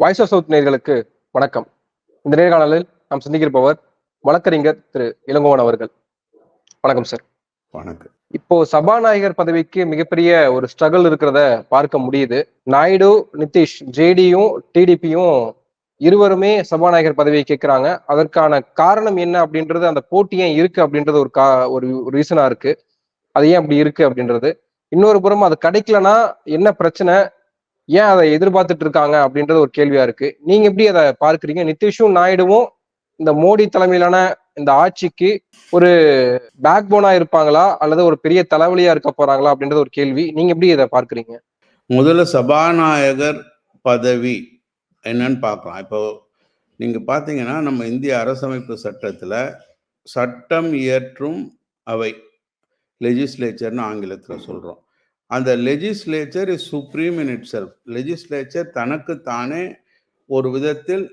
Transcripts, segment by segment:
Voice of south நேர்களுக்கு வணக்கம். இந்த நேர்காணலில் நாம் சந்திக்கிருப்பவர் வழக்கறிஞர் திரு இளங்கோவன் அவர்கள். வணக்கம் சார் வணக்கம். இப்போ சபாநாயகர் பதவிக்கு மிகப்பெரிய ஒரு ஸ்ட்ரகிள் இருக்கிறத பார்க்க முடியுது. நாயுடு நிதிஷ் ஜேடியும் டிடிபியும் இருவருமே சபாநாயகர் பதவியை கேட்கிறாங்க. அதற்கான காரணம் என்ன அப்படின்றது அந்த போட்டி ஏன் இருக்கு அப்படின்றது ஒரு கா ஒரு ரீசனா இருக்கு. அது ஏன் அப்படி இருக்கு அப்படின்றது. இன்னொரு புறம் அது கிடைக்கலனா என்ன பிரச்சனை? ஏன் அதை எதிர்பார்த்துட்டு இருக்காங்க அப்படின்றது ஒரு கேள்வியா இருக்கு. நீங்க எப்படி அதை பார்க்குறீங்க? நிதிஷும் நாயுடுவும் இந்த மோடி தலைமையிலான இந்த ஆட்சிக்கு ஒரு பேக் போனா இருப்பாங்களா? அல்லது ஒரு பெரிய தலைவலியா இருக்க போறாங்களா? அப்படின்றது ஒரு கேள்வி. நீங்க எப்படி இதை பார்க்குறீங்க? முதல்ல சபாநாயகர் பதவி என்னன்னு பார்க்கலாம். இப்போ நீங்க பார்த்தீங்கன்னா நம்ம இந்திய அரசமைப்பு சட்டத்துல சட்டம் இயற்றும் அவை லெஜிஸ்லேச்சர்னு ஆங்கிலத்தில் சொல்றோம். அந்த legislature is supreme in itself legislature தனக்கு தானே ஒரு விதத்தில்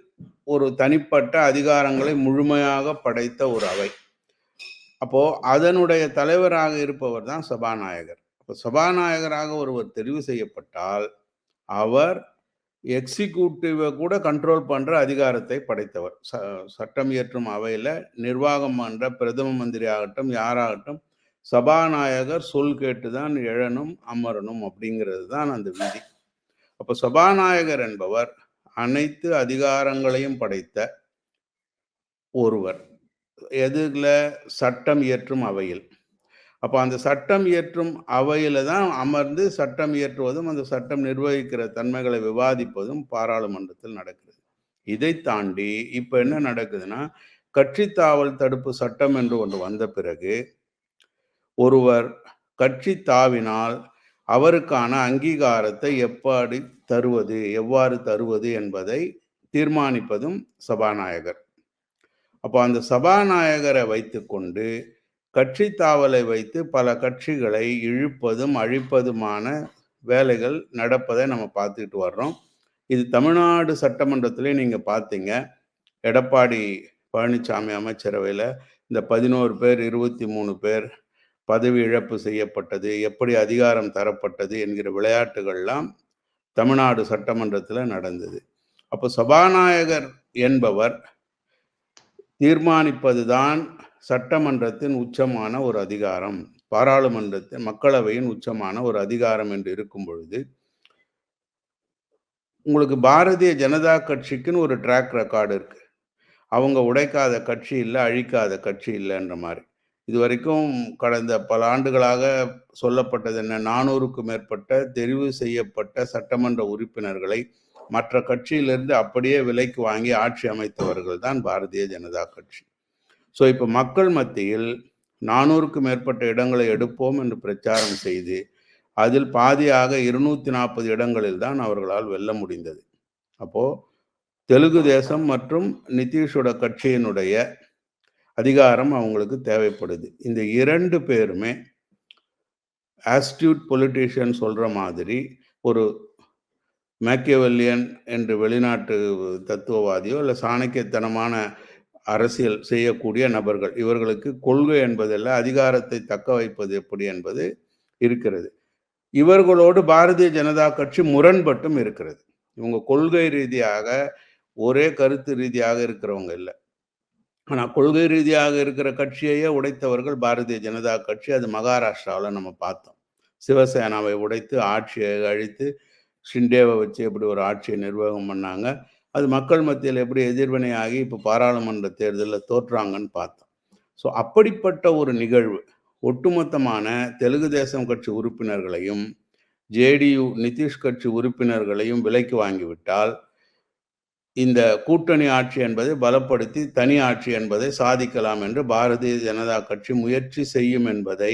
ஒரு தனிப்பட்ட அதிகாரங்களை முழுமையாக படைத்த ஒரு அவை. அப்போ அதனுடைய தலைவராக இருப்பவர் தான் சபாநாயகர். இப்போ சபாநாயகராக ஒருவர் தெரிவு செய்யப்பட்டால் அவர் எக்ஸிக்யூட்டிவை கூட கண்ட்ரோல் பண்ணுற அதிகாரத்தை படைத்தவர். ச சட்டம் இயற்றும் அவையில் நிர்வாகம் பண்ணுற பிரதம மந்திரி ஆகட்டும் யாராகட்டும் சபாநாயகர் சொல் கேட்டு தான் எழணும் அமரணும் அப்படிங்கிறது தான் அந்த விதி. அப்போ சபாநாயகர் என்பவர் அனைத்து அதிகாரங்களையும் படைத்த ஒருவர். எதுல? சட்டம் இயற்றும் அவையில். அப்போ அந்த சட்டம் இயற்றும் அவையில் தான் அமர்ந்து சட்டம் இயற்றுவதும் அந்த சட்டம் நிர்வகிக்கிற தன்மைகளை விவாதிப்பதும் பாராளுமன்றத்தில் நடக்கிறது. இதை தாண்டி இப்போ என்ன நடக்குதுன்னா கட்சி தாவல் தடுப்பு சட்டம் என்று ஒன்று வந்த பிறகு ஒருவர் கட்சி தாவினால் அவருக்கான அங்கீகாரத்தை எப்படி தருவது எவ்வாறு தருவது என்பதை தீர்மானிப்பதும் சபாநாயகர். அப்போ அந்த சபாநாயகரை வைத்துக்கொண்டு கட்சி தாவலை வைத்து பல கட்சிகளை இழுப்பதும் அழிப்பதுமான வேலைகள் நடப்பதை நம்ம பார்த்துக்கிட்டு வர்றோம். இது தமிழ்நாடு சட்டமன்றத்திலே நீங்கள் பார்த்தீங்க. எடப்பாடி பழனிசாமி அமைச்சரவையில் இந்த பதினோரு பேர் இருபத்தி மூணு பேர் பதவி இழப்பு செய்யப்பட்டது எப்படி அதிகாரம் தரப்பட்டது என்கிற விளையாட்டுகள்லாம் தமிழ்நாடு சட்டமன்றத்தில் நடந்தது. அப்போ சபாநாயகர் என்பவர் தீர்மானிப்பதுதான் சட்டமன்றத்தின் உச்சமான ஒரு அதிகாரம் பாராளுமன்றத்தின் மக்களவையின் உச்சமான ஒரு அதிகாரம் என்று இருக்கும் பொழுது உங்களுக்கு பாரதிய ஜனதா கட்சிக்குன்னு ஒரு ட்ராக் ரெக்கார்டு இருக்குது அவங்க உடைக்காத கட்சி இல்லை அழிக்காத கட்சி இல்லைன்ற மாதிரி. இது வரைக்கும் கடந்த பல ஆண்டுகளாக சொல்லப்பட்டது என்ன? நானூறுக்கும் மேற்பட்ட தெரிவு செய்யப்பட்ட சட்டமன்ற உறுப்பினர்களை மற்ற கட்சியிலிருந்து அப்படியே விலைக்கு வாங்கி ஆட்சி அமைத்தவர்கள் தான் பாரதிய ஜனதா கட்சி. ஸோ இப்போ மக்கள் மத்தியில் நானூறுக்கும் மேற்பட்ட இடங்களை எடுப்போம் என்று பிரச்சாரம் செய்து அதில் பாதியாக இருநூத்தி நாற்பது இடங்களில் தான் அவர்களால் வெல்ல முடிந்தது. அப்போது தெலுங்கு தேசம் மற்றும் நிதிஷோட கட்சியினுடைய அதிகாரம் அவங்களுக்கு தேவைப்படுது. இந்த இரண்டு பேருமே ஆஸ்டியூட் பொலிட்டீஷியன் சொல்கிற மாதிரி ஒரு மேக்கியவல்லியன் என்று வெளிநாட்டு தத்துவவாதியோ இல்லை சாணக்கியத்தனமான அரசியல் செய்யக்கூடிய நபர்கள் இவர்களுக்கு கொள்கை என்பதில் அதிகாரத்தை தக்க வைப்பது எப்படி என்பது இருக்கிறது. இவர்களோடு பாரதிய ஜனதா கட்சி முரண்பட்டும் இருக்கிறது. இவங்க கொள்கை ரீதியாக ஒரே கருத்து ரீதியாக இருக்கிறவங்க இல்லை. ஆனால் கொள்கை ரீதியாக இருக்கிற கட்சியையே உடைத்தவர்கள் பாரதிய ஜனதா கட்சி அது மகாராஷ்டிராவில் நம்ம பார்த்தோம். சிவசேனாவை உடைத்து ஆட்சியை அழித்து ஷிண்டேவை வச்சு எப்படி ஒரு ஆட்சியை நிர்வாகம் பண்ணாங்க. அது மக்கள் மத்தியில் எப்படி எதிர்வினை ஆகி இப்போ பாராளுமன்ற தேர்தலில் தோற்றாங்கன்னு பார்த்தோம். ஸோ அப்படிப்பட்ட ஒரு நிகழ்வு ஒட்டுமொத்தமான தெலுங்கு தேசம் கட்சி உறுப்பினர்களையும் ஜேடியு நிதிஷ் கட்சி உறுப்பினர்களையும் விலைக்கு வாங்கிவிட்டால் இந்த கூட்டணி ஆட்சி என்பதை பலப்படுத்தி தனி ஆட்சி என்பதை சாதிக்கலாம் என்று பாரதிய ஜனதா கட்சி முயற்சி செய்யும் என்பதை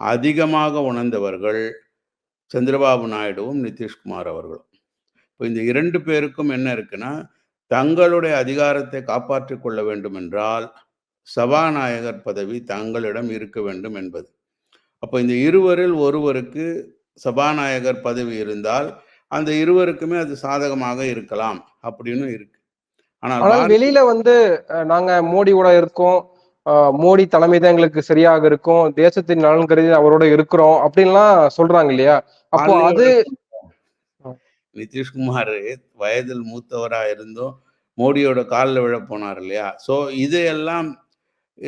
அதிகமாக உணர்ந்தவர்கள் சந்திரபாபு நாயுடுவும் நிதிஷ்குமார் அவர்களும். இப்போ இந்த இரண்டு பேருக்கும் என்ன இருக்குன்னா தங்களுடைய அதிகாரத்தை காப்பாற்றிக் கொள்ள வேண்டும் என்றால் சபாநாயகர் பதவி தங்களிடம் இருக்க வேண்டும் என்பது. அப்போ இந்த இருவரில் ஒருவருக்கு சபாநாயகர் பதவி இருந்தால் அந்த இருவருக்குமே அது சாதகமாக இருக்கலாம் அப்படின்னு இருக்கு. ஆனால் வெளியில வந்து நாங்க மோடியோட இருக்கோம். மோடி தலைமை தான் எங்களுக்கு சரியாக இருக்கும். தேசத்தின் நலன் கருதி அவரோட இருக்கிறோம் அப்படின்லாம் சொல்றாங்க இல்லையா? அப்போ அது நிதிஷ்குமார் வயதில் மூத்தவரா இருந்தும் மோடியோட காலில் விழ போனார் இல்லையா? ஸோ இதையெல்லாம்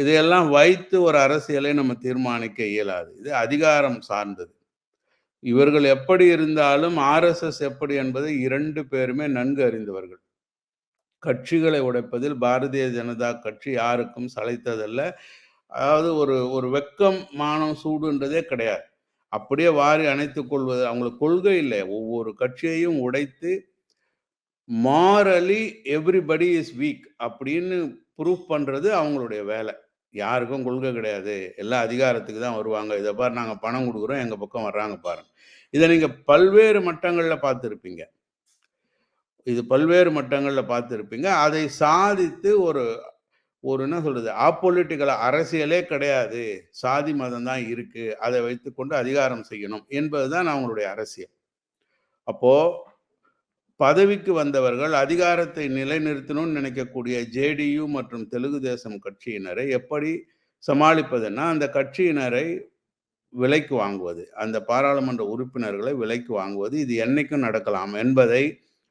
இதையெல்லாம் வைத்து ஒரு அரசியலை நம்ம தீர்மானிக்க இயலாது. இது அதிகாரம் சார்ந்தது. இவர்கள் எப்படி இருந்தாலும் ஆர்எஸ்எஸ் எப்படி என்பதை இரண்டு பேருமே நன்கு அறிந்தவர்கள். கட்சிகளை உடைப்பதில் பாரதிய ஜனதா கட்சி யாருக்கும் சளைத்ததல்ல. அதாவது ஒரு ஒரு வெக்கம் மானம் சூடுன்றதே கிடையாது. அப்படியே வாரி அணைத்து கொள்வது அவங்களுக்கு கொள்கை இல்லை ஒவ்வொரு கட்சியையும் உடைத்து மாரலி எவ்ரிபடி இஸ் வீக் அப்படின்னு ப்ரூஃப் பண்ணுறது அவங்களுடைய வேலை. யாருக்கும் கொள்கை கிடையாது. எல்லா அதிகாரத்துக்கு தான் வருவாங்க. இதை பாரு நாங்கள் பணம் கொடுக்குறோம். எங்கள் பக்கம் வர்றாங்க பாருங்க. இதை நீங்கள் பல்வேறு மட்டங்களில் பார்த்துருப்பீங்க இது பல்வேறு மட்டங்களில் பார்த்துருப்பீங்க அதை சாதித்து ஒரு ஒரு என்ன சொல்றது? ஆப்பொலிட்டிக்கல் அரசியலே கிடையாது. சாதி மதம் தான் இருக்கு. அதை வைத்துக்கொண்டு அதிகாரம் செய்யணும் என்பதுதான் அவங்களுடைய அரசியல். அப்போ பதவிக்கு வந்தவர்கள் அதிகாரத்தை நிலைநிறுத்தணும்னு நினைக்கக்கூடிய ஜேடியு மற்றும் தெலுங்கு தேசம் கட்சியினரை எப்படி சமாளிப்பதுன்னா அந்த கட்சியினரை விலைக்கு வாங்குவது. அந்த பாராளுமன்ற உறுப்பினர்களை விலைக்கு வாங்குவது. இது என்னைக்கும் நடக்கலாம் என்பதை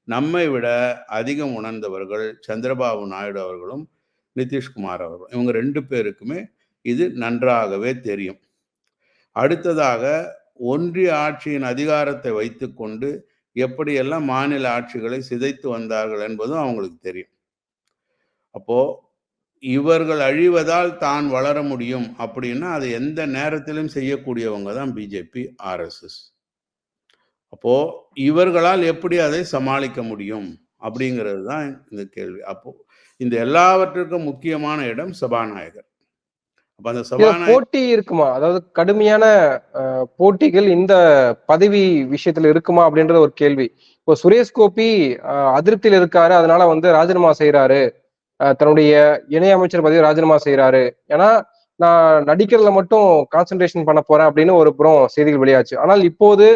நம்மை விட அதிகம் உணர்ந்தவர்கள் சந்திரபாபு நாயுடு அவர்களும் நிதிஷ்குமார் அவர்களும். இவங்க ரெண்டு பேருக்குமே இது நன்றாகவே தெரியும். அடுத்ததாக ஒன்றிய ஆட்சியின் அதிகாரத்தை வைத்துக்கொண்டு எப்படியெல்லாம் மாநில ஆட்சிகளை சிதைத்து வந்தார்கள் என்பதும் அவங்களுக்கு தெரியும். அப்போ இவர்கள் அழிவதால் தான் வளர முடியும் அப்படின்னா அது எந்த நேரத்திலும் செய்யக்கூடியவங்க தான் பிஜேபி ஆர்எஸ்எஸ். அப்போ இவர்களால் எப்படி அதை சமாளிக்க முடியும் அப்படிங்கிறது தான் இந்த கேள்வி. அப்போ இந்த எல்லாவற்றுக்கும் முக்கியமான இடம் சபாநாயகர். அப்ப அந்த சபாநாயகர் போட்டி இருக்குமா? அதாவது கடுமையான போட்டிகள் இந்த பதவி விஷயத்துல இருக்குமா அப்படின்ற ஒரு கேள்வி. இப்போ சுரேஷ் கோபி அதிருப்தியில் இருக்காரு அதனால வந்து ராஜினாமா செய்யறாரு தன்னுடைய இணை அமைச்சர் பதவி ராஜினாமா செய்யறாரு ஏன்னா நான் நடிக்கிறதுல மட்டும் கான்சென்ட்ரேஷன் பண்ண போறேன் அப்படின்னு ஒரு புறம் செய்திகள் வெளியாச்சு. ஆனால் இப்போது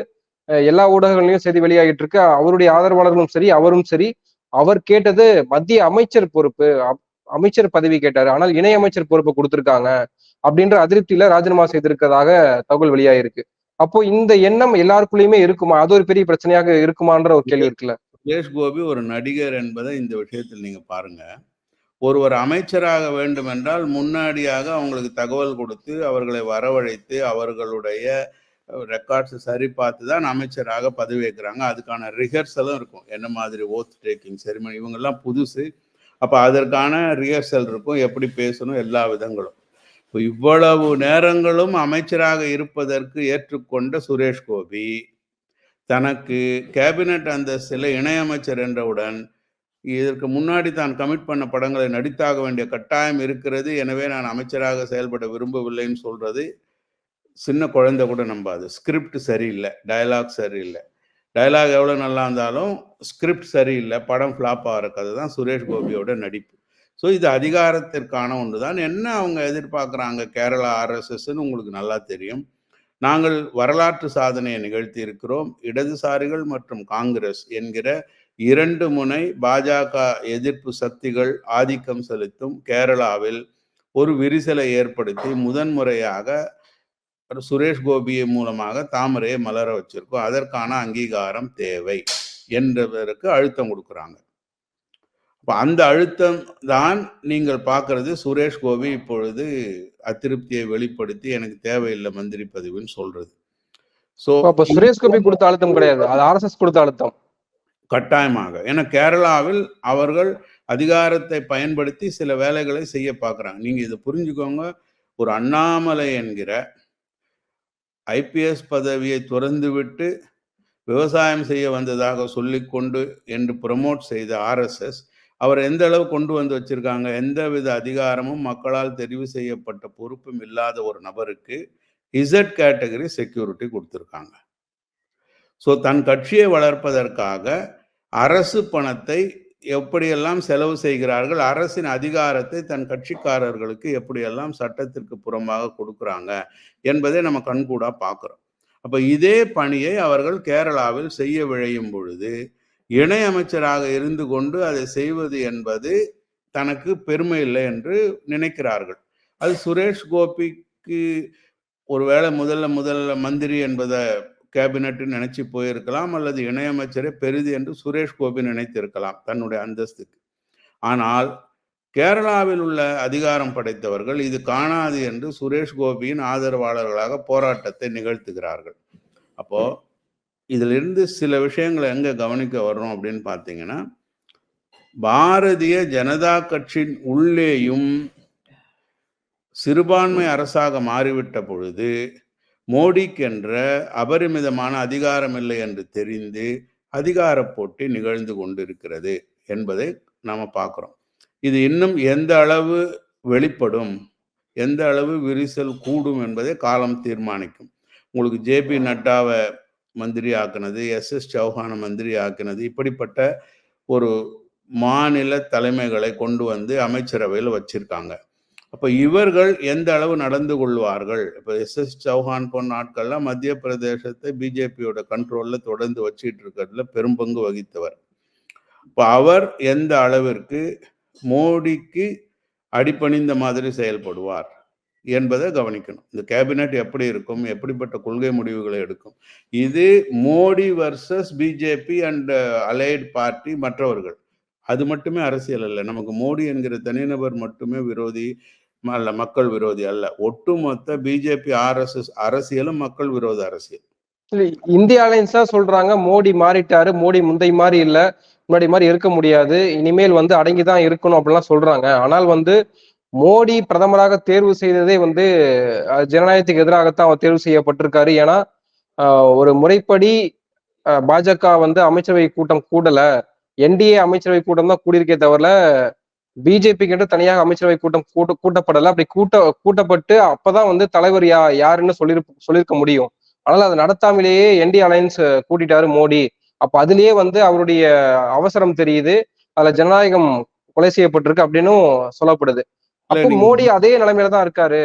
எல்லா ஊடகங்களையும் செய்தி வெளியாகிட்டு இருக்கு. அவருடைய ஆதரவாளர்களும் சரி அவரும் சரி அவர் கேட்டது மத்திய அமைச்சர் பொறுப்பு அமைச்சர் பதவி கேட்டாரு. ஆனால் இணையமைச்சர் பொறுப்பு கொடுத்திருக்காங்க அப்படின்ற அதிருப்தியில ராஜினாமா செய்திருக்கிறதாக தகவல் வெளியாயிருக்கு அப்போ இந்த எண்ணம் எல்லாருக்குள்ளயுமே இருக்குமா? அது ஒரு பெரிய பிரச்சனையாக இருக்குமான்ற ஒரு கேள்வி இருக்குல்ல. சுரேஷ் கோபி ஒரு நடிகர் என்பதை இந்த விஷயத்தில் நீங்க பாருங்க. ஒருவர் அமைச்சராக வேண்டுமென்றால் முன்னாடியாக அவங்களுக்கு தகவல் கொடுத்து அவர்களை வரவழைத்து அவர்களுடைய ரெக்கார்ட்ஸ் சரி பார்த்து தான் அமைச்சராக பதவி வைக்கிறாங்க அதுக்கான ரிஹர்சலும் இருக்கும். என்ன மாதிரி ஓத் டேக்கிங் செரிமனி இவங்கெல்லாம் புதுசு. அப்போ அதற்கான ரிஹர்சல் இருக்கும். எப்படி பேசணும்? எல்லா விதங்களும். இப்போ இவ்வளவு நேரங்களும் அமைச்சராக இருப்பதற்கு ஏற்றுக்கொண்ட சுரேஷ் கோபி தனக்கு கேபினட் அந்தஸ்தில் இணையமைச்சர் என்றவுடன் இதற்கு முன்னாடி தான் கமிட் பண்ண படங்களை நடித்தாக வேண்டிய கட்டாயம் இருக்கிறது. எனவே நான் அமைச்சராக செயல்பட விரும்பவில்லைன்னு சொல்றது சின்ன குழந்தை கூட நம்பாது. ஸ்கிரிப்ட் சரியில்லை டயலாக் சரியில்லை. டயலாக் எவ்வளோ நல்லா இருந்தாலும் ஸ்கிரிப்ட் சரியில்லை படம் ஃப்ளாப் ஆகிற கதை தான் சுரேஷ் கோபியோட நடிப்பு. ஸோ இது அதிகாரத்திற்கான ஒன்று தான் என்ன அவங்க எதிர்பார்க்குறாங்க? கேரளா ஆர்எஸ்எஸ்ன்னு உங்களுக்கு நல்லா தெரியும். நாங்கள் வரலாற்று சாதனையை நிகழ்த்தி இருக்கிறோம் இடதுசாரிகள் மற்றும் காங்கிரஸ் என்கிற இரண்டு முனை பாஜக எதிர்ப்பு சக்திகள் ஆதிக்கம் செலுத்தும் கேரளாவில் ஒரு விரிசலை ஏற்படுத்தி முதன்முறையாக சுரேஷ் கோபியை மூலமாக தாமரையை மலர வச்சிருக்கோம். அதற்கான அங்கீகாரம் தேவை என்பதற்கு அழுத்தம் கொடுக்குறாங்க. இப்போ அந்த அழுத்தம் தான் நீங்கள் பார்க்கறது சுரேஷ் கோபி இப்பொழுது அதிருப்தியை வெளிப்படுத்தி எனக்கு தேவையில்லை மந்திரி பதிவுன்னு சொல்றது. ஸோ அப்போ சுரேஷ் கோபி கொடுத்த அழுத்தம் கிடையாது. அது ஆர்எஸ்எஸ் கொடுத்த அழுத்தம். கட்டாயமாக. ஏன்னா கேரளாவில் அவர்கள் அதிகாரத்தை பயன்படுத்தி சில வேலைகளை செய்ய பார்க்குறாங்க. நீங்கள் இதை புரிஞ்சுக்கோங்க. ஒரு அண்ணாமலை என்கிற ஐபிஎஸ் பதவியை துறந்துவிட்டு விவசாயம் செய்ய வந்ததாக சொல்லிக்கொண்டு என்று ப்ரமோட் செய்த ஆர்எஸ்எஸ் அவர் எந்த அளவு கொண்டு வந்து வச்சிருக்காங்க? எந்தவித அதிகாரமும் மக்களால் தெரிவு செய்யப்பட்ட பொறுப்பும் இல்லாத ஒரு நபருக்கு இசட் கேட்டகரி செக்யூரிட்டி கொடுத்துருக்காங்க. ஸோ தன் கட்சியை வளர்ப்பதற்காக அரசு பணத்தை எப்படியெல்லாம் செலவு செய்கிறார்கள் அரசின் அதிகாரத்தை தன் கட்சிக்காரர்களுக்கு எப்படியெல்லாம் சட்டத்திற்கு புறமாக கொடுக்குறாங்க என்பதை நம்ம கண்கூடாக பார்க்குறோம் அப்போ இதே பணியை அவர்கள் கேரளாவில் செய்ய விழையும் பொழுது இணை அமைச்சராக இருந்து கொண்டு அதை செய்வது என்பது தனக்கு பெருமை இல்லை என்று நினைக்கிறார்கள். அது சுரேஷ் கோபிக்கு ஒருவேளை முதல்ல முதல்ல மந்திரி என்பதை கேபினட் நினைச்சு போயிருக்கலாம் அல்லது இணையமைச்சரே பெரிது என்று சுரேஷ் கோபி நினைத்திருக்கலாம் தன்னுடைய அந்தஸ்துக்கு. ஆனால் கேரளாவில் உள்ள அதிகாரம் படைத்தவர்கள் இது காணாது என்று சுரேஷ் கோபியின் ஆதரவாளர்களாக போராட்டத்தை நிகழ்த்துகிறார்கள். அப்போ இதிலிருந்து சில விஷயங்களை எங்க கவனிக்க வர்றோம் அப்படின்னு பார்த்தீங்கன்னா பாரதிய ஜனதா கட்சியின் உள்ளேயும் சிறுபான்மை அரசாக மாறிவிட்ட பொழுது மோடிக்கென்ற அபரிமிதமான அதிகாரம் இல்லை என்று தெரிந்து அதிகார போட்டி நிகழ்ந்து கொண்டிருக்கிறது என்பதை நாம் பார்க்குறோம். இது இன்னும் எந்த அளவு வெளிப்படும் எந்த அளவு விரிசல் கூடும் என்பதை காலம் தீர்மானிக்கும். உங்களுக்கு ஜேபி நட்டாவை மந்திரி ஆக்கினது எஸ் எஸ் சௌஹானை மந்திரி ஆக்கினது இப்படிப்பட்ட ஒரு மாநில தலைமைகளை கொண்டு வந்து அமைச்சரவையில் வச்சிருக்காங்க. அப்போ இவர்கள் எந்த அளவு நடந்து கொள்வார்கள்? இப்போ எஸ் எஸ் சௌஹான் போன்ற ஆட்கள்லாம் மத்திய பிரதேசத்தை பிஜேபியோட கண்ட்ரோலில் தொடர்ந்து வச்சுட்டு இருக்கிறதுல பெரும்பங்கு வகித்தவர். இப்போ அவர் எந்த அளவிற்கு மோடிக்கு அடிபணிந்த மாதிரி செயல்படுவார் என்பதை கவனிக்கணும். இந்த கேபினெட் எப்படி இருக்கும்? எப்படிப்பட்ட கொள்கை முடிவுகளை எடுக்கும்? இது Modi versus BJP and allied party மற்றவர்கள். அது மட்டுமே அரசியல் அல்ல. நமக்கு மோடி என்கிற தனிநபர் மட்டுமே விரோதி அல்ல மக்கள் விரோதி அல்ல. ஒட்டுமொத்த பிஜேபி ஆர்எஸ்எஸ் அரசியலும் மக்கள் விரோத அரசியல். இல்ல இந்திய அலைன்ஸ் தான் சொல்றாங்க மோடி மாறிட்டாரு மோடி முந்தை மாதிரி இல்ல முன்னாடி மாதிரி இருக்க முடியாது இனிமேல் வந்து அடங்கிதான் இருக்கணும் அப்படிலாம் சொல்றாங்க. ஆனால் வந்து மோடி பிரதமராக தேர்வு செய்ததே வந்து ஜனநாயகத்துக்கு எதிராகத்தான் அவர் தேர்வு செய்யப்பட்டிருக்காரு. ஏன்னா ஒரு முறைப்படி பாஜக வந்து அமைச்சரவை கூட்டம் கூடல என்டிஏ அமைச்சரவை கூட்டம் தான் கூடியிருக்கே தவிர பிஜேபிக்கு என்று தனியாக அமைச்சரவை கூட்டம் கூட்ட கூட்டப்படல. அப்படி கூட்ட கூட்டப்பட்டு அப்பதான் வந்து தலைவர் யா யாருன்னு சொல்லி சொல்லியிருக்க முடியும். ஆனால் அதை நடத்தாமலேயே என்டி அலையன்ஸ் கூட்டிட்டாரு மோடி. அப்ப அதுலயே வந்து அவருடைய அவசரம் தெரியுது. அதுல ஜனநாயகம் கொலை செய்யப்பட்டிருக்கு அப்படின்னும் சொல்லப்படுது. அப்போ மோடி அதே நிலைமையில தான் இருக்காரு.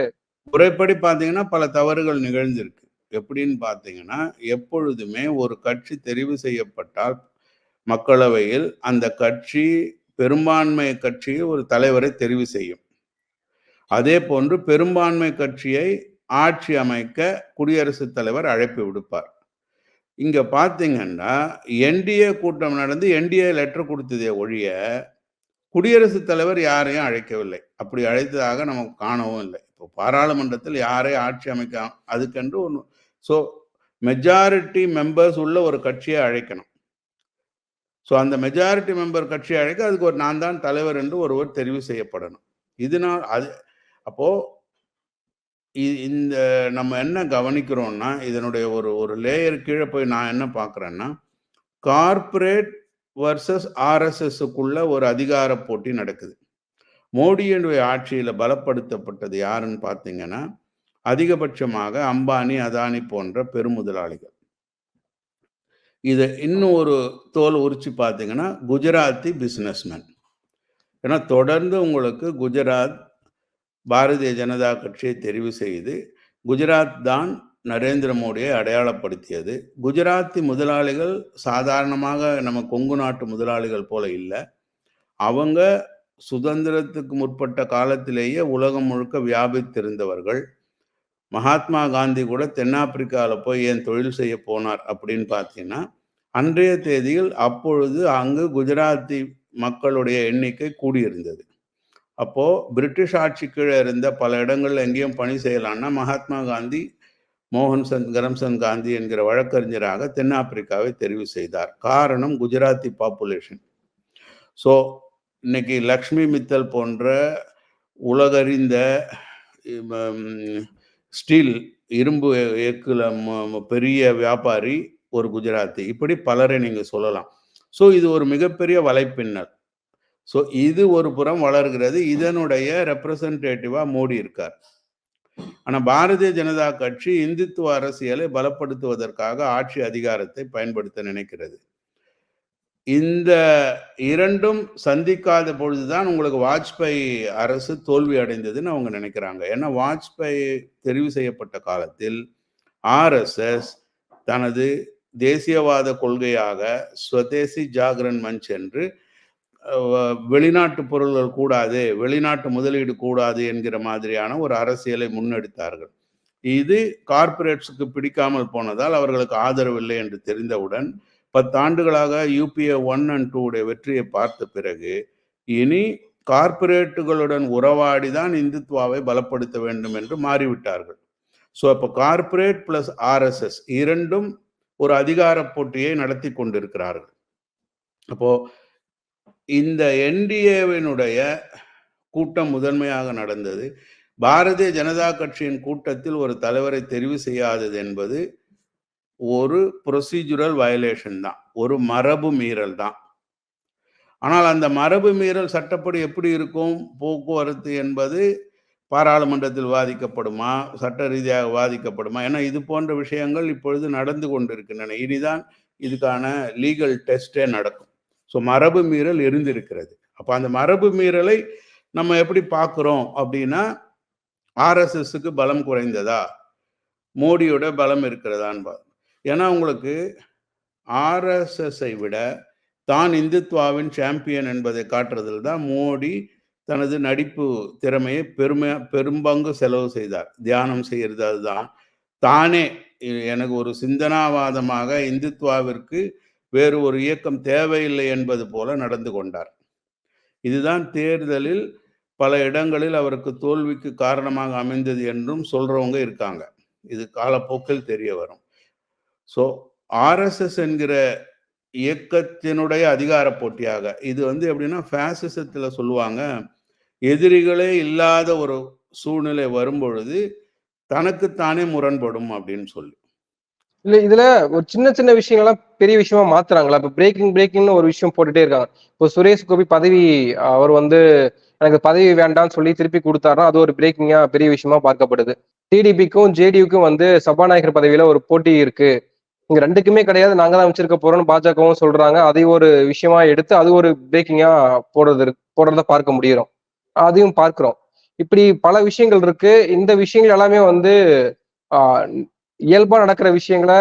முறைப்படி பார்த்தீங்கன்னா பல தவறுகள் நிகழ்ந்திருக்கு. எப்படின்னு பார்த்தீங்கன்னா எப்பொழுதுமே ஒரு கட்சி தெரிவு செய்யப்பட்டால் மக்களவையில் அந்த கட்சி பெரும்பான்மை கட்சி ஒரு தலைவரை தெரிவு செய்யும். அதே போன்று பெரும்பான்மை கட்சியை ஆட்சி அமைக்க குடியரசுத் தலைவர் அழைப்பு விடுப்பார். இங்க பார்த்தீங்கன்னா என்டிஏ கூட்டம் நடந்து என்டிஏ லெட்டர் கொடுத்ததே ஒழிய குடியரசுத் தலைவர் யாரையும் அழைக்கவில்லை. அப்படி அழைத்ததாக நமக்கு காணவும் இல்லை. இப்போ பாராளுமன்றத்தில் யாரை ஆட்சி அமைக்க அதுக்கென்று ஒன்று ஸோ மெஜாரிட்டி மெம்பர்ஸ் உள்ள ஒரு கட்சியை அழைக்கணும். ஸோ அந்த மெஜாரிட்டி மெம்பர் கட்சி அழைக்க அதுக்கு ஒரு நான் தான் தலைவர் என்று ஒருவர் தெரிவு செய்யப்படணும். இதனால் அது அப்போது இந்த நம்ம என்ன கவனிக்கிறோம்னா இதனுடைய ஒரு ஒரு லேயர் கீழே போய் நான் என்ன பார்க்குறேன்னா கார்ப்பரேட் வர்சஸ் ஆர்எஸ்எஸ்க்குள்ள ஒரு அதிகார போட்டி நடக்குது. மோடியினுடைய ஆட்சியில் பலப்படுத்தப்பட்டது யாருன்னு பார்த்தீங்கன்னா அதிகபட்சமாக அம்பானி அதானி போன்ற பெருமுதலாளிகள். இதை இன்னும் ஒரு தோல் உரிச்சு பார்த்தீங்கன்னா குஜராத்தி பிஸ்னஸ்மேன் ஏன்னா தொடர்ந்து உங்களுக்கு குஜராத் பாரதிய ஜனதா கட்சியை தெரிவு செய்து குஜராத் தான் நரேந்திர மோடியை அடையாளப்படுத்தியது. குஜராத்தி முதலாளிகள் சாதாரணமாக நம்ம கொங்கு நாட்டு முதலாளிகள் போல இல்லை. அவங்க சுதந்திரத்துக்கு முற்பட்ட காலத்திலேயே உலகம் முழுக்க வியாபித்திருந்தவர்கள். மகாத்மா காந்தி கூட தென்னாப்பிரிக்காவில் போய் ஏன் தொழில் செய்ய போனார் அப்படின்னு பார்த்தீங்கன்னா அன்றைய தேதியில் அப்பொழுது அங்கு குஜராத்தி மக்களுடைய எண்ணிக்கை கூடியிருந்தது. அப்போது பிரிட்டிஷ் ஆட்சி கீழே இருந்த பல இடங்கள்ல எங்கேயும் பணி செய்யலாம்னா மகாத்மா காந்தி மோகன் சந்த் கரம்சந்த் காந்தி என்கிற வழக்கறிஞராக தென்னாப்பிரிக்காவை தெரிவு செய்தார். காரணம் குஜராத்தி பாப்புலேஷன் ஸோ இன்னைக்கு லக்ஷ்மி மித்தல் போன்ற உலகறிந்த ஸ்டீல் இரும்பு ஏக்குல ம- பெரிய வியாபாரி ஒரு குஜராத்தி. இப்படி பலரை நீங்கள் சொல்லலாம். ஸோ இது ஒரு மிகப்பெரிய வலைப்பின்னல். ஸோ இது ஒரு புறம் வளர்கிறது. இதனுடைய ரெப்ரசன்டேட்டிவாக மோடி இருக்கார். ஆனால் பாரதிய ஜனதா கட்சி இந்துத்துவ அரசியலை பலப்படுத்துவதற்காக ஆட்சி அதிகாரத்தை பயன்படுத்த நினைக்கிறது. இந்த இரண்டும் சந்திக்காத பொழுதுதான் உங்களுக்கு வாஜ்பாய் அரசு தோல்வி அடைந்ததுன்னு அவங்க நினைக்கிறாங்க. ஏன்னா வாஜ்பாய் தெரிவு செய்யப்பட்ட காலத்தில் ஆர்எஸ்எஸ் தனது தேசியவாத கொள்கையாக ஸ்வதேசி ஜாகரன் மஞ்ச் என்று வெளிநாட்டு பொருள்கள் கூடாது வெளிநாட்டு முதலீடு கூடாது என்கிற மாதிரியான ஒரு அரசியலை முன்னெடுத்தார்கள். இது கார்ப்பரேட்ஸுக்கு பிடிக்காமல் போனதால் அவர்களுக்கு ஆதரவு இல்லை என்று தெரிந்தவுடன் பத்தாண்டுகளாக யூபிஏ ஒன் அண்ட் டூ உடைய வெற்றியை பார்த்த பிறகு இனி கார்ப்பரேட்டுகளுடன் உறவாடி தான் இந்துத்துவாவை பலப்படுத்த வேண்டும் என்று மாறிவிட்டார்கள். ஸோ அப்போ கார்ப்பரேட் பிளஸ் ஆர்எஸ்எஸ் இரண்டும் ஒரு அதிகார போட்டியை நடத்தி கொண்டிருக்கிறார்கள். அப்போ இந்த என்டிஏவினுடைய கூட்டம் முதன்மையாக நடந்தது. பாரதிய ஜனதா கட்சியின் கூட்டத்தில் ஒரு தலைவரை தெரிவு செய்யாதது என்பது ஒரு ப்ரொசீஜரல் வயலேஷன் தான். ஒரு மரபு மீறல் தான். ஆனால் அந்த மரபு மீறல் சட்டப்படி எப்படி இருக்கும்? போக்குவரத்து என்பது பாராளுமன்றத்தில் வாதிக்கப்படுமா? சட்ட ரீதியாக வாதிக்கப்படுமா? ஏன்னா இது போன்ற விஷயங்கள் இப்பொழுது நடந்து கொண்டிருக்கின்றன. இனிதான் இதுக்கான லீகல் டெஸ்டே நடக்கும். ஸோ மரபு மீறல் இருந்திருக்கிறது. அப்போ அந்த மரபு மீறலை நம்ம எப்படி பார்க்குறோம் அப்படின்னா ஆர்எஸ்எஸ்க்கு பலம் குறைந்ததா? மோடியோட பலம் இருக்கிறதான்னு ஏன்னா உங்களுக்கு ஆர்எஸ்எஸ்ஐ விட தான் இந்துத்வாவின் சாம்பியன் என்பதை காட்டுறதில் தான் மோடி தனது நடிப்பு திறமையை பெருமை பெரும்பங்கு செலவு செய்தார். தியானம் செய்கிறது அதுதான். தானே எனக்கு ஒரு சிந்தனாவாதமாக இந்துத்வாவிற்கு வேறு ஒரு இயக்கம் தேவையில்லை என்பது போல நடந்து கொண்டார். இதுதான் தேர்தலில் பல இடங்களில் அவருக்கு தோல்விக்கு காரணமாக அமைந்தது என்றும் சொல்றவங்க இருக்காங்க. இது காலப்போக்கில் தெரிய வரும். ஸோ ஆர்எஸ்எஸ் என்கிற இயக்கத்தினுடைய அதிகார போட்டியாக இது வந்து எப்படின்னா ஃபேசிசத்தில் சொல்லுவாங்க எதிரிகளே இல்லாத ஒரு சூழ்நிலை வரும்பொழுது தனக்குத்தானே முரண்படும் அப்படின்னு சொல்லி. இல்ல இதுல ஒரு சின்ன சின்ன விஷயங்கள்லாம் பெரிய விஷயமா மாத்துறாங்களா? இப்ப பிரேக்கிங் பிரேக்கிங்னு ஒரு விஷயம் போட்டுட்டே இருக்காங்க. இப்போ சுரேஷ் கோபி பதவி அவர் வந்து எனக்கு பதவி வேண்டாம்னு சொல்லி திருப்பி கொடுத்தாருன்னா அது ஒரு பிரேக்கிங்கா பெரிய விஷயமா பார்க்கப்படுது. டிடிபிக்கும் ஜேடியுக்கும் வந்து சபாநாயகர் பதவியில ஒரு போட்டி இருக்கு. இங்க ரெண்டுக்குமே கிடையாது. நாங்க தான் வச்சிருக்க போறோம்னு பாஜகவும் சொல்றாங்க. அதை ஒரு விஷயமா எடுத்து அது ஒரு பிரேக்கிங்கா போடுறது போடுறத பார்க்க முடியும் அதையும் பார்க்கிறோம். இப்படி பல விஷயங்கள் இருக்கு. இந்த விஷயங்கள் எல்லாமே வந்து ஆஹ் இயல்பா நடக்கிற விஷயங்களை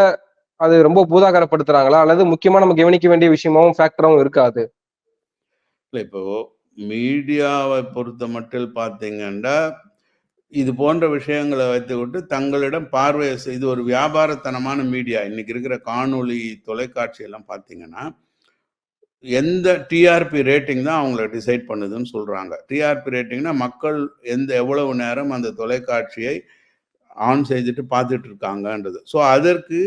அது ரொம்ப பூதாகரப்படுத்துறாங்களா? அல்லது முக்கியமா நம்ம கவனிக்க வேண்டிய விஷயமாவும் ஃபேக்டராகவும் இருக்காது. இல்லை இப்போ மீடியாவை பொறுத்த மட்டும் பார்த்தீங்கன்னா இது போன்ற விஷயங்களை வைத்துவிட்டு தங்களிடம் பார்வை இது ஒரு வியாபாரத்தனமான மீடியா. இன்னைக்கு இருக்கிற காணொளி தொலைக்காட்சி எல்லாம் பார்த்தீங்கன்னா எந்த டிஆர்பி ரேட்டிங் தான் அவங்கள டிசைட் பண்ணுதுன்னு சொல்றாங்க. டிஆர்பி ரேட்டிங்னா மக்கள் எந்த எவ்வளவு நேரம் அந்த தொலைக்காட்சியை ஆன் செய்துட்டு பார்த்துட்டு இருக்காங்கன்றது. ஸோ அதற்கு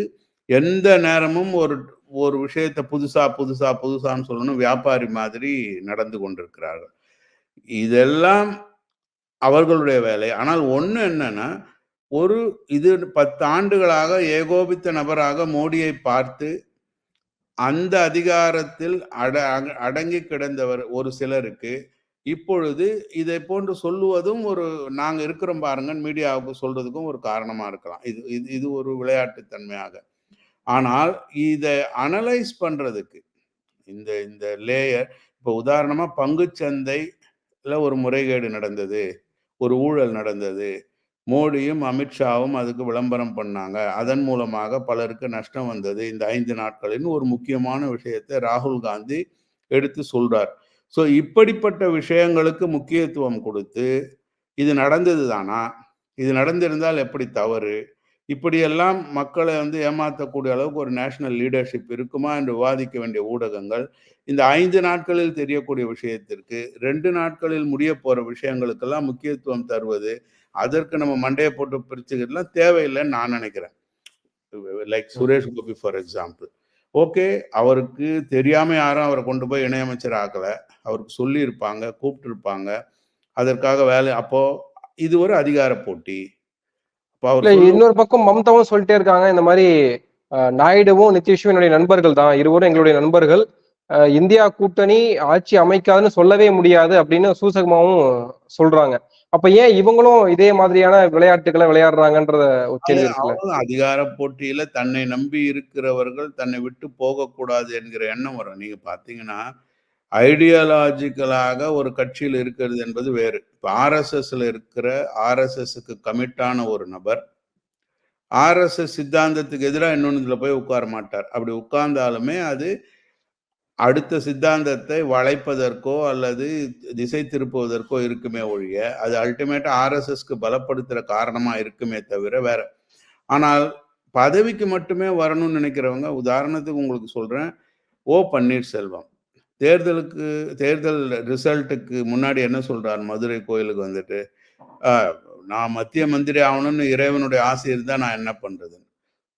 எந்த நேரமும் ஒரு ஒரு விஷயத்தை புதுசா புதுசா புதுசான்னு சொல்லணும். வியாபாரி மாதிரி நடந்து கொண்டிருக்கிறார்கள். இதெல்லாம் அவர்களுடைய வேலை. ஆனால் ஒன்று என்னன்னா ஒரு இது பத்து ஆண்டுகளாக ஏகோபித்த நபராக மோடியை பார்த்து அந்த அதிகாரத்தில் அட அடங்கி கிடந்தவர் ஒரு சிலருக்கு இப்பொழுது இதை போன்று சொல்லுவதும் ஒரு நாங்க இருக்கிறோம் பாருங்க மீடியாவுக்கு சொல்றதுக்கும் ஒரு காரணமா இருக்கலாம். இது இது இது ஒரு விளையாட்டுத்தன்மையாக ஆனால் இதை அனலைஸ் பண்றதுக்கு இந்த இந்த லேயர் இப்போ உதாரணமா பங்குச்சந்தையில் ஒரு முறைகேடு நடந்தது. ஒரு ஊழல் நடந்தது. மோடியும் அமித்ஷாவும் அதுக்கு விளம்பரம் பண்ணாங்க. அதன் மூலமாக பலருக்கு நஷ்டம் வந்தது. இந்த ஐந்து நாட்களின் ஒரு முக்கியமான விஷயத்தை ராகுல் காந்தி எடுத்து சொல்றார். ஸோ இப்படிப்பட்ட விஷயங்களுக்கு முக்கியத்துவம் கொடுத்து இது நடந்தது தானா? இது நடந்திருந்தால் எப்படி தவறு? இப்படியெல்லாம் மக்களை வந்து ஏமாற்றக்கூடிய அளவுக்கு ஒரு நேஷனல் லீடர்ஷிப் இருக்குமா என்று விவாதிக்க வேண்டிய ஊடகங்கள் இந்த ஐந்து நாட்களில் தெரியக்கூடிய விஷயத்திற்கு ரெண்டு நாட்களில் முடிய போகிற விஷயங்களுக்கெல்லாம் முக்கியத்துவம் தருவது அதற்கு நம்ம மண்டையை போட்டு பிரிச்சுக்கிறதுலாம் தேவையில்லைன்னு நான் நினைக்கிறேன். Like Suresh Gopi for example okay அவருக்கு தெரியாமல் யாரும் அவரை கொண்டு போய் இணையமைச்சர் ஆகலை அவருக்கு சொல்லியிருப்பாங்க கூப்பிட்டுருப்பாங்க. கூப்பிட்டு இருப்பாங்க அதற்காக வேலை அப்போது இது ஒரு அதிகார போட்டி. இன்னொரு பக்கம் மம்தாவும் சொல்லிட்டே இருக்காங்க. இந்த மாதிரி நாயுடுவும் நிதிஷும் என்னுடைய நண்பர்கள் தான். இருவரும் எங்களுடைய நண்பர்கள். இந்தியா கூட்டணி ஆட்சி அமைக்காதுன்னு சொல்லவே முடியாது அப்படின்னு சூசகமாவும் சொல்றாங்க. அப்ப ஏன் இவங்களும் இதே மாதிரியான விளையாட்டுகளை விளையாடுறாங்கன்றத அதிகார போட்டியில தன்னை நம்பி இருக்கிறவர்கள் தன்னை விட்டு போகக்கூடாது என்கிற எண்ணம் வரும். நீங்க பாத்தீங்கன்னா ஐடியாலாஜிக்கலாக ஒரு கட்சியில் இருக்கிறது என்பது வேறு. இப்போ ஆர்எஸ்எஸ்ல இருக்கிற ஆர்எஸ்எஸ்க்கு கமிட்டான ஒரு நபர் ஆர்எஸ்எஸ் சித்தாந்தத்துக்கு எதிராக இன்னொன்னுல போய் உட்கார மாட்டார். அப்படி உட்கார்ந்தாலுமே அது அடுத்த சித்தாந்தத்தை வளைப்பதற்கோ அல்லது திசை திருப்புவதற்கோ இருக்குமே ஒழிய அது அல்டிமேட்டா ஆர்எஸ்எஸ்க்கு பலப்படுத்துகிற காரணமாக இருக்குமே தவிர வேற. ஆனால் பதவிக்கு மட்டுமே வரணும்னு நினைக்கிறவங்க உதாரணத்துக்கு உங்களுக்கு சொல்கிறேன் ஓ பன்னீர்செல்வம். தேர்தலுக்கு தேர்தல் ரிசல்ட்டுக்கு முன்னாடி என்ன சொல்றார்? மதுரை கோயிலுக்கு வந்துட்டு நான் மத்திய மந்திரி ஆகணும்னு இறைவனுடைய ஆசை இருந்தால் நான் என்ன பண்றது?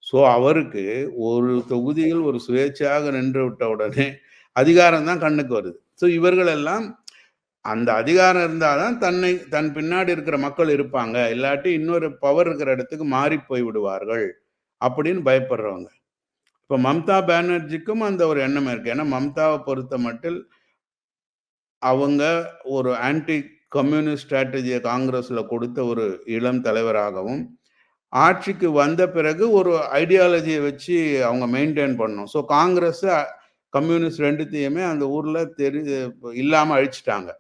ஸோ அவருக்கு ஒரு தொகுதியில் ஒரு சுயேட்சையாக நின்று விட்ட உடனே அதிகாரம் தான் கண்ணுக்கு வருது. ஸோ இவர்கள் எல்லாம் அந்த அதிகாரம் இருந்தால் தான் தன்னை தன் பின்னாடி இருக்கிற மக்கள் இருப்பாங்க. இல்லாட்டி இன்னொரு பவர் இருக்கிற இடத்துக்கு மாறி போய் விடுவார்கள் அப்படின்னு பயப்படுறவங்க. இப்போ மம்தா பானர்ஜிக்கும் அந்த ஒரு எண்ணம் இருக்கு. ஏன்னா மம்தாவை பொறுத்த மட்டில் அவங்க ஒரு ஆன்டி கம்யூனிஸ்ட் ஸ்ட்ராட்டஜியை காங்கிரஸில் கொடுத்த ஒரு இளம் தலைவராகவும் ஆட்சிக்கு வந்த பிறகு ஒரு ஐடியாலஜியை வச்சு அவங்க மெயின்டைன் பண்ணணும். ஸோ காங்கிரஸ் கம்யூனிஸ்ட் ரெண்டுத்தையுமே அந்த ஊரில் தெரி இல்லாமல் அழிச்சிட்டாங்க.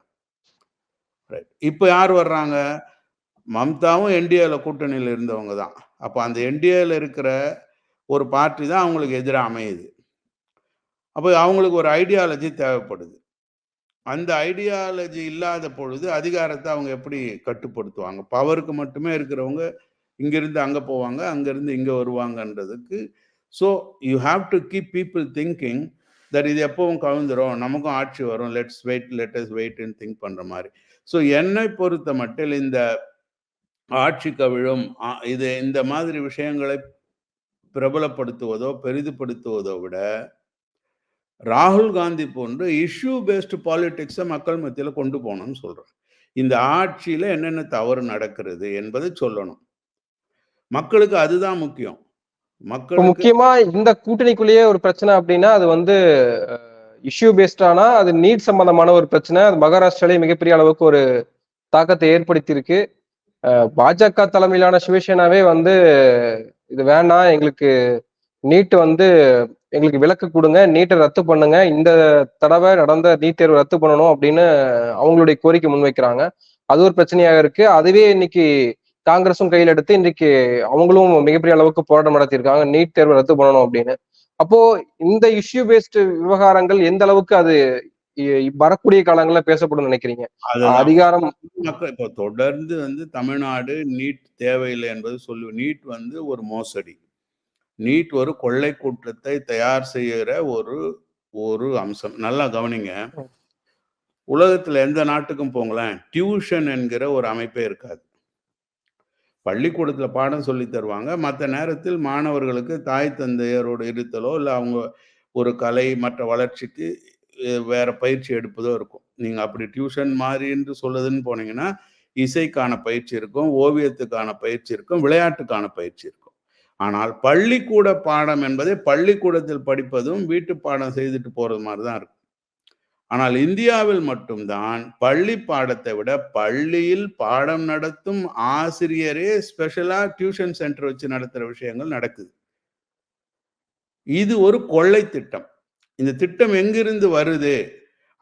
ரைட் இப்போ யார் வர்றாங்க? மம்தாவும் என்டிஏல கூட்டணியில் இருந்தவங்க தான். அப்போ அந்த என்டிஏல இருக்கிற ஒரு பார்ட்டி தான் அவங்களுக்கு எதிராக அமையுது. அப்போ அவங்களுக்கு ஒரு ஐடியாலஜி தேவைப்படுது. அந்த ஐடியாலஜி இல்லாத பொழுது அதிகாரத்தை அவங்க எப்படி கட்டுப்படுத்துவாங்க? பவருக்கு மட்டுமே இருக்கிறவங்க இங்கிருந்து அங்கே போவாங்க அங்கேருந்து இங்கே வருவாங்கன்றதுக்கு. So you have to keep people thinking that இது எப்பவும் கவுந்துரும் நமக்கும் ஆட்சி வரும் லெட்ஸ் வெயிட் லெட்டஸ் வெயிட்னு திங்க் பண்ணுற மாதிரி. ஸோ என்னை பொறுத்த மட்டில் இந்த ஆட்சி கவிழும் இது இந்த மாதிரி விஷயங்களை பிரபலப்படுத்துவதோ பெரிதுபடுத்துவதோ விட ராகுல் காந்தி போன்ற இஷ்யூ பேஸ்டு பாலிடிக்ஸை மக்கள் மத்தியில் கொண்டு போகணும்னு சொல்றேன் இந்த ஆட்சியில என்னென்ன தவறு நடக்கிறது என்பதை சொல்லணும். மக்களுக்கு அதுதான் முக்கியம். மக்களுக்கு முக்கியமா இந்த கூட்டணிக்குள்ளேயே ஒரு பிரச்சனை அப்படின்னா அது வந்து இஷ்யூ பேஸ்டானா அது நீட் சம்பந்தமான ஒரு பிரச்சனை. அது மகாராஷ்டிராலே மிகப்பெரிய அளவுக்கு ஒரு தாக்கத்தை ஏற்படுத்தி இருக்கு பாஜக தலைமையிலான சிவசேனாவே வந்து இது வேணாம் எங்களுக்கு நீட்டு வந்து எங்களுக்கு விலக்கு கொடுங்க நீட்டை ரத்து பண்ணுங்க. இந்த தடவை நடந்த நீட் தேர்வு ரத்து பண்ணணும் அப்படின்னு அவங்களுடைய கோரிக்கை முன்வைக்கிறாங்க. அது ஒரு பிரச்சனையாக இருக்கு. அதுவே இன்னைக்கு காங்கிரஸும் கையில் எடுத்து இன்னைக்கு அவங்களும் மிகப்பெரிய அளவுக்கு போராட்டம் நடத்தியிருக்காங்க. நீட் தேர்வு ரத்து பண்ணணும் அப்படின்னு. அப்போ இந்த இஷ்யூ பேஸ்டு விவகாரங்கள் எந்த அளவுக்கு அது வரக்கூடிய காலங்கள்ல பேசப்படும் நினைக்கிறீங்க? அதிகாரம் இப்போ தொடர்ந்து வந்து தமிழ்நாடு நீட் தேவையில்லை என்பது சொல்லு நீட் வந்து ஒரு மோசடி. நீட் ஒரு கொள்ளை கூட்டத்தை தயார் செய்கிற ஒரு ஒரு அம்சம். நல்லா கவனிங்க. உலகத்துல எந்த நாட்டுக்கும் போங்களேன் டியூஷன் என்கிற ஒரு அமைப்பே இருக்காது. பள்ளிக்கூடத்துல பாடம் சொல்லி தருவாங்க. மற்ற நேரத்தில் மாணவர்களுக்கு தாய் தந்தையரோடு இருத்தலோ இல்லை அவங்க ஒரு கலை மற்ற வளர்ச்சிக்கு வேற பயிற்சி எடுப்பதோ இருக்கும். நீங்க அப்படி டியூஷன் மாதிரி என்று சொல்லுதுன்னு போனீங்கன்னா இசைக்கான பயிற்சி இருக்கும் ஓவியத்துக்கான பயிற்சி இருக்கும் விளையாட்டுக்கான பயிற்சி இருக்கும். ஆனால் பள்ளிக்கூட பாடம் என்பதை பள்ளிக்கூடத்தில் படிப்பதும் வீட்டு பாடம் செய்துட்டு போறது மாதிரி தான் இருக்கும். ஆனால் இந்தியாவில் மட்டும்தான் பள்ளி பாடத்தை விட பள்ளியில் பாடம் நடத்தும் ஆசிரியரே ஸ்பெஷலா டியூஷன் சென்டர் வச்சு நடத்துற விஷயங்கள் நடக்குது. இது ஒரு கொள்ளை திட்டம் இந்த திட்டம் எங்கிருந்து வருது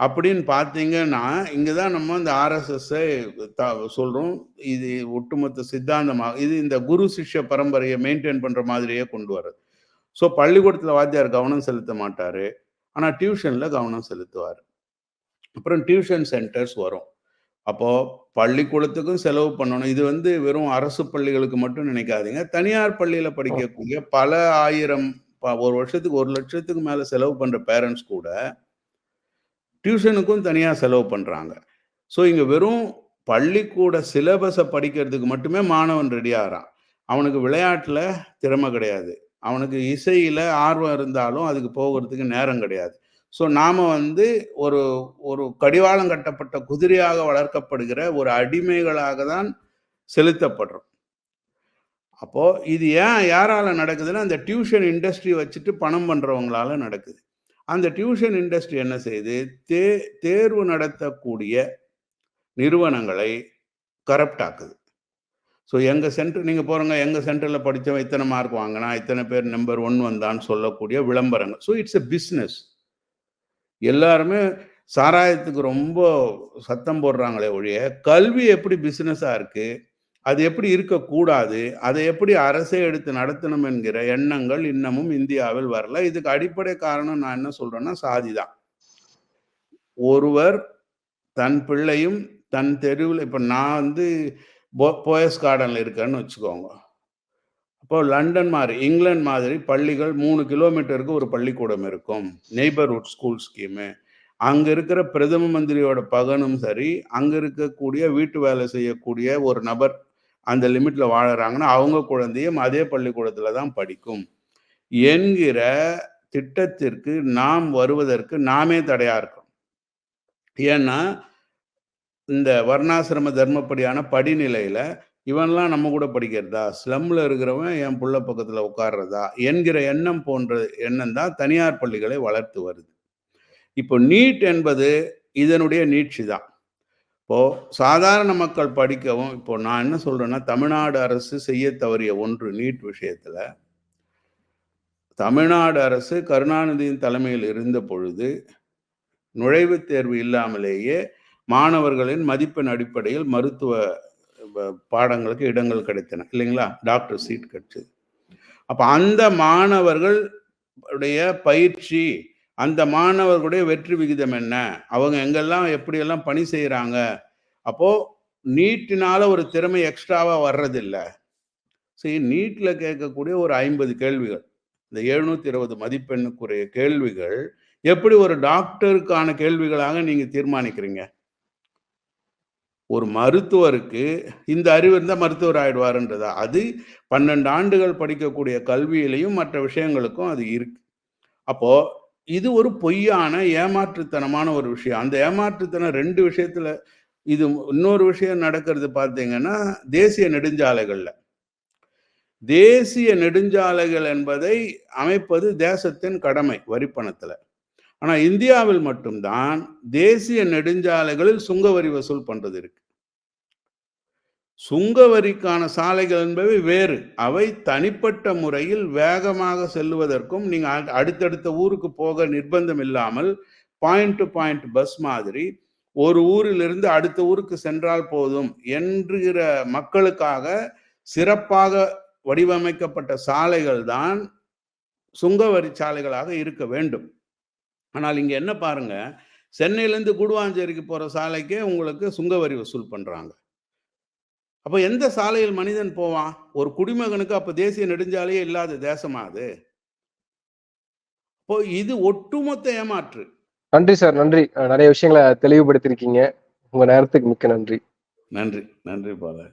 அப்படின்னு பார்த்தீங்கன்னா இங்கதான் நம்ம இந்த தா சொல்கிறோம் இது ஒட்டுமொத்த சித்தாந்தமாக இது இந்த குரு சிஷ்ய பரம்பரையை மெயின்டைன் பண்ணுற மாதிரியே கொண்டு வர்றது. ஸோ பள்ளிக்கூடத்தில் வாத்தியார் கவனம் செலுத்த மாட்டார். ஆனால் டியூஷனில் கவனம் செலுத்துவார். அப்புறம் டியூஷன் சென்டர்ஸ் வரும். அப்போது பள்ளிக்கூடத்துக்கும் செலவு பண்ணணும். இது வந்து வெறும் அரசு பள்ளிகளுக்கு மட்டும் நினைக்காதீங்க. தனியார் பள்ளியில் படிக்கக்கூடிய பல ஆயிரம் ஒரு வருஷத்துக்கு ஒரு லட்சத்துக்கு மேலே செலவு பண்ணுற பேரண்ட்ஸ் கூட டியூஷனுக்கும் தனியாக செலவு பண்ணுறாங்க ஸோ இங்கே வெறும் பள்ளிக்கூட சிலபஸை படிக்கிறதுக்கு மட்டுமே மாணவன் ரெடி ஆகிறான். அவனுக்கு விளையாட்டில் திறமை கிடையாது. அவனுக்கு இசையில் ஆர்வம் இருந்தாலும் அதுக்கு போகிறதுக்கு நேரம் கிடையாது. ஸோ நாம் வந்து ஒரு ஒரு கடிவாளம் கட்டப்பட்ட குதிரையாக வளர்க்கப்படுகிற ஒரு அடிமைகளாக தான் செலுத்தப்படுறோம். அப்போது இது ஏன் யாரால் நடக்குதுன்னா அந்த டியூஷன் இண்டஸ்ட்ரி வச்சுட்டு பணம் பண்ணுறவங்களால நடக்குது. அந்த டியூஷன் இண்டஸ்ட்ரி என்ன செய்யுது தே தேர்வு நடத்தக்கூடிய நிறுவனங்களை கரப்ட் ஆக்குது. ஸோ எங்கள் சென்டர் நீங்கள் போகிறங்க எங்கள் சென்டரில் படித்தவன் இத்தனை மார்க் வாங்கினா இத்தனை பேர் நம்பர் ஒன் வந்தான்னு சொல்லக்கூடிய விளம்பரங்கள். ஸோ இட்ஸ் எ பிஸ்னஸ் எல்லாருமே சாராயத்துக்கு ரொம்ப சத்தம் போடுறாங்களே ஒழிய கல்வி எப்படி பிஸ்னஸாக இருக்குது அது எப்படி இருக்கக்கூடாது? அதை எப்படி அரசே எடுத்து நடத்தணும் என்கிற எண்ணங்கள் இன்னமும் இந்தியாவில் வரல. இதுக்கு அடிப்படை காரணம் நான் என்ன சொல்றேன்னா சாதி தான். ஒருவர் தன் பிள்ளையும் தன் தெருவில் இப்போ நான் வந்து போ போயஸ் கார்டனில் இருக்கேன்னு வச்சுக்கோங்க. அப்போ லண்டன் மாதிரி இங்கிலாந்து மாதிரி பள்ளிகள் மூணு கிலோமீட்டருக்கு ஒரு பள்ளிக்கூடம் இருக்கும். Neighbourhood school scheme. அங்கே இருக்கிற பிரதம மந்திரியோட பகனும் சரி அங்கே இருக்கக்கூடிய வீட்டு வேலை செய்யக்கூடிய ஒரு நபர் அந்த லிமிட்ல வாழறாங்கன்னா அவங்க குழந்தையும் அதே பள்ளிக்கூடத்துல தான் படிக்கும். என்கிற திட்டத்திற்கு நாம் வருவதற்கு நாமே தடையா இருக்கோம். ஏன்னா இந்த வர்ணாசிரம தர்மப்படியான படிநிலையில இவன்லாம் நம்ம கூட படிக்கிறதா? ஸ்லம்ல இருக்கிறவன் என் புள்ள பக்கத்துல உட்கார்றதா? என்கிற எண்ணம் போன்ற எண்ணம் தான் தனியார் பள்ளிகளை வளர்த்து வருது. இப்போ நீட் என்பது இதனுடைய நீட்சி தான். இப்போது சாதாரண மக்கள் படிக்கவும் இப்போ நான் என்ன சொல்கிறேன்னா தமிழ்நாடு அரசு செய்ய தவறிய ஒன்று நீட் விஷயத்தில். தமிழ்நாடு அரசு கருணாநிதியின் தலைமையில் இருந்த பொழுது நுழைவுத் தேர்வு இல்லாமலேயே மாணவர்களின் மதிப்பெண் அடிப்படையில் மருத்துவ பாடங்களுக்கு இடங்கள் கிடைத்தன. இல்லைங்களா? டாக்டர் சீட் கிடைச்சது அப்போ அந்த மாணவர்கள் உடைய பயிற்சி அந்த மாணவர்களுடைய வெற்றி விகிதம் என்ன? அவங்க எங்கெல்லாம் எப்படியெல்லாம் பணி செய்கிறாங்க அப்போது நீட்டினால ஒரு திறமை எக்ஸ்ட்ராவாக வர்றதில்லை. சரி நீட்டில் கேட்கக்கூடிய ஒரு ஐம்பது கேள்விகள் இந்த எழுநூற்றி இருபது மதிப்பெண்ணுக்குரிய கேள்விகள் எப்படி ஒரு டாக்டருக்கான கேள்விகளாக நீங்கள் தீர்மானிக்கிறீங்க? ஒரு மருத்துவருக்கு இந்த அறிவு இருந்தால் மருத்துவர் ஆயிடுவாருன்றதா? அது பன்னெண்டு ஆண்டுகள் படிக்கக்கூடிய கல்வியிலையும் மற்ற விஷயங்களுக்கும் அது இருக்கு. அப்போது இது ஒரு பொய்யான ஏமாற்றுத்தனமான ஒரு விஷயம். அந்த ஏமாற்றுத்தனம் ரெண்டு விஷயத்துல இது இன்னொரு விஷயம் நடக்கிறது பார்த்தீங்கன்னா தேசிய நெடுஞ்சாலைகள்ல. தேசிய நெடுஞ்சாலைகள் என்பதை அமைப்பது தேசத்தின் கடமை வரிப்பணத்துல. ஆனா இந்தியாவில் மட்டும்தான் தேசிய நெடுஞ்சாலைகளில் சுங்க வரி வசூல் பண்றது இருக்கு. சுங்க வரிக்கான சாலைகள் என்பவை வேறு. அவை தனிப்பட்ட முறையில் வேகமாக செல்லுவதற்கும் நீங்கள் அடுத்தடுத்த ஊருக்கு போக நிர்பந்தம் இல்லாமல் பாயிண்ட் டு பாயிண்ட் பஸ் மாதிரி ஒரு ஊரிலிருந்து அடுத்த ஊருக்கு சென்றால் போதும் என்கிற மக்களுக்காக சிறப்பாக வடிவமைக்கப்பட்ட சாலைகள் தான் சுங்கவரி சாலைகளாக இருக்க வேண்டும். ஆனால் இங்கே என்ன பாருங்க சென்னையிலேருந்து குடுவாஞ்சேரிக்கு போகிற சாலைக்கே உங்களுக்கு சுங்கவரி வசூல் பண்ணுறாங்க அப்ப எந்த சாலையில் மனிதன் போவான்? ஒரு குடிமகனுக்கு அப்ப தேசிய நெடுஞ்சாலையே இல்லாத தேசமா அது? இப்போ இது ஒட்டுமொத்த ஏமாற்று. நன்றி சார் நன்றி. நிறைய விஷயங்களை தெளிவுபடுத்திருக்கீங்க உங்க நேரத்துக்கு மிக்க நன்றி. நன்றி நன்றி பாலா